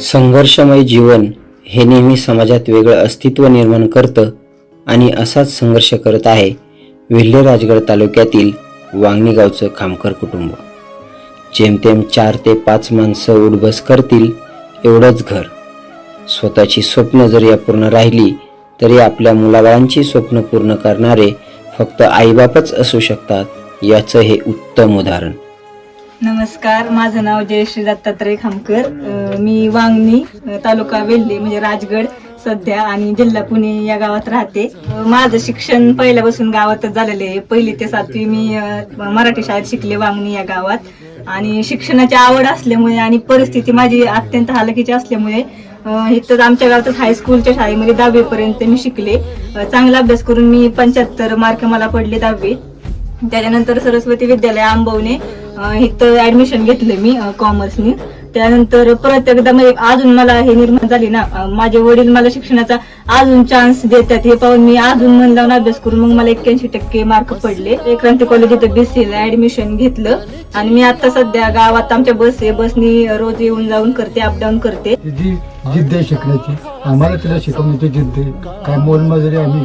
संघर्षमय जीवन हे नेहमी समाजात वेगळं अस्तित्व निर्माण करतं आणि असाच संघर्ष करत आहे विल्हे राजगड तालुक्यातील वांगणी गावचं खामकर कुटुंब. जेमतेम चार ते पाच माणसं उडबस करतील एवढंच घर. स्वतःची स्वप्न जरी अपूर्ण राहिली तरी आपल्या मुलाबाळांची स्वप्न पूर्ण करणारे फक्त आईबापच असू शकतात याचं हे उत्तम उदाहरण. नमस्कार माझं नाव जयश्री दत्तात्रय खामकर. मी वांगणी तालुका वेल्हे म्हणजे राजगड सध्या आणि जिल्हा पुणे या गावात राहते. माझं शिक्षण पहिल्यापासून गावातच झालेलं आहे. पहिली ते सातवी मी मराठी शाळेत शिकले वांगणी या गावात. आणि शिक्षणाची आवड असल्यामुळे आणि परिस्थिती माझी अत्यंत हालकीची असल्यामुळे इथं आमच्या गावातच हायस्कूलच्या शाळेमध्ये दहावीपर्यंत मी शिकले. चांगला अभ्यास करून मी पंच्याहत्तर मार्क मला पडले दहावी. त्याच्यानंतर सरस्वती विद्यालय आंबवणे इथं ऍडमिशन घेतलं मी कॉमर्सनी त्यानंतर परत एकदा म्हणजे अजून मला हे निर्माण झाली ना माझे वडील मला शिक्षणाचा अजून चान्स देतात. हे पाहून मी अजून मन लावून अभ्यास करून मग मला एक्क्याऐंशी टक्के मार्क पडले. ते क्रांती कॉलेज इथं बीसी ला ऍडमिशन घेतलं. आणि मी आता सध्या गावात आमच्या बस आहे. बसनी रोज येऊन जाऊन करते अपडाऊन करते. जिद्द आहे शिकण्याची. आम्हाला तिला शिकवण्याची जिद्द आहे. काय मोलमजुरी आम्ही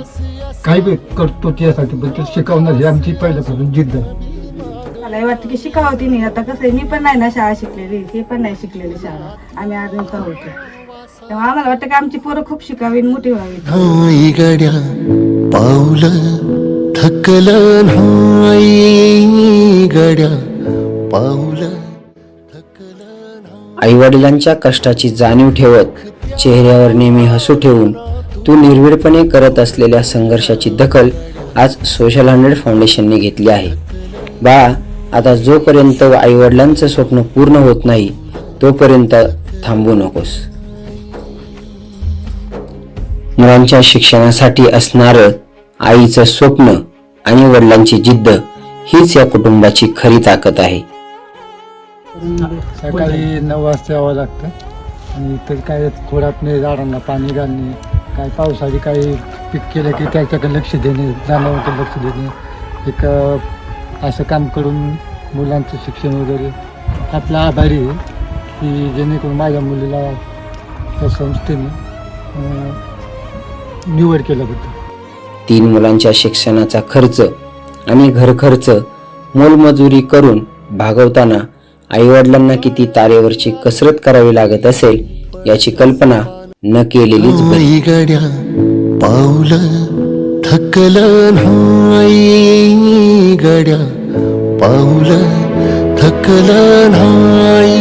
काही करतो त्यासाठी पण शिकवणार ही आमची पहिल्यापासून जिद्द आहे. मला वाटतं की शिकावं ती नाही आता कसं आहे मी पण नाही ना शाळा शिकलेली ते पण नाही शिकलेली शाळा. आम्ही अजून होतो. तेव्हा आम्हाला वाटतं की आमची पोरं खूप शिकावी मोठी व्हावी गड्या पाऊल थकलं नाही. गड्या पाऊल आईवडिलांच्या कष्टाची जाणीव ठेवत चेहऱ्यावर नेहमी हसू ठेवून तू निर्भीडपणे करत असलेल्या संघर्षाची दखल आज सोशल हंड्रेड फाउंडेशनने घेतली आहे. बाळा आता जोपर्यंत आईवडिलांचं स्वप्न पूर्ण होत नाही तोपर्यंत थांबू नकोस. मुलांच्या शिक्षणासाठी असणारं आईचं स्वप्न आणि वडिलांची जिद्द हीच या कुटुंबाची खरी ताकद आहे. सकाळी नऊ वाजता यावं लागतं. आणि तर काय खोडातने झाडांना पाणी घालणे काय पावसाळी काही पीक केलं की त्याच्याकडे लक्ष देणे जनावरकडे लक्ष देणे. एक असं काम करून मुलांचं शिक्षण वगैरे. आपला आभारी आहे की जेणेकरून माझ्या मुलीला त्या संस्थेने निवड केल्याबद्दल. तीन मुलांच्या शिक्षणाचा खर्च आणि घर खर्च मोलमजुरी करून भागवताना आईवडिलांना किती तारेवरची कसरत करावी लागत असेल याची कल्पना न केलेलीच थकल नाही गड्या पाऊल थकल नाही